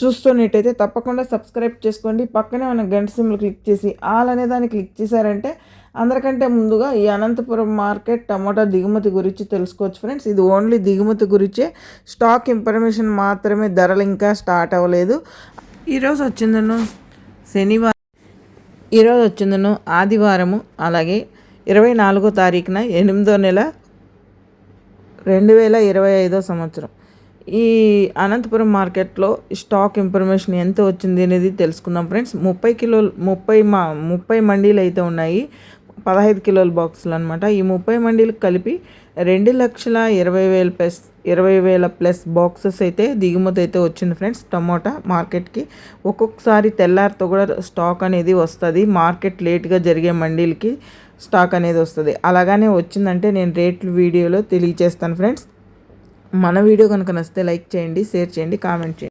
చూస్తున్నట్టయితే తప్పకుండా సబ్స్క్రైబ్ చేసుకోండి. పక్కనే మన గంట సిమ్లు క్లిక్ చేసి ఆల్ అనే దాన్ని క్లిక్ చేశారంటే అందరికంటే ముందుగా ఈ అనంతపురం మార్కెట్ టమాటా దిగుమతి గురించి తెలుసుకోవచ్చు ఫ్రెండ్స్. ఇది ఓన్లీ దిగుమతి గురించే. స్టాక్ ఇన్ఫర్మేషన్ మాత్రమే ధరలు ఇంకా స్టార్ట్ అవ్వలేదు. ఈరోజు వచ్చిందను శనివారం. ఈరోజు వచ్చిందను ఆదివారము. అలాగే ఇరవై నాలుగో తారీఖున ఎనిమిదో నెల రెండు వేల ఇరవై ఐదో సంవత్సరం. ఈ అనంతపురం మార్కెట్లో స్టాక్ ఇన్ఫర్మేషన్ ఎంత వచ్చింది అనేది తెలుసుకుందాం ఫ్రెండ్స్. ముప్పై కిలోలు ముప్పై మా ముప్పై మండీలు అయితే ఉన్నాయి. పదహైదు కిలోల బాక్సులు అనమాట ఈ ముప్పై మండీలకు కలిపి రెండు లక్షల ఇరవై వేల ప్లస్ ఇరవై వేల ప్లస్ బాక్సెస్ అయితే దిగుమతి అయితే వచ్చింది ఫ్రెండ్స్ టమోటా మార్కెట్కి. ఒక్కొక్కసారి తెల్లారితో కూడా స్టాక్ అనేది వస్తుంది. మార్కెట్ లేట్గా జరిగే మండీలకి స్టాక్ అనేది వస్తుంది. అలాగానే వచ్చిందంటే నేను రేట్లు వీడియోలో తెలియజేస్తాను ఫ్రెండ్స్. మన వీడియో కనుక నచ్చితే లైక్ చేయండి షేర్ చేయండి కామెంట్ చేయండి.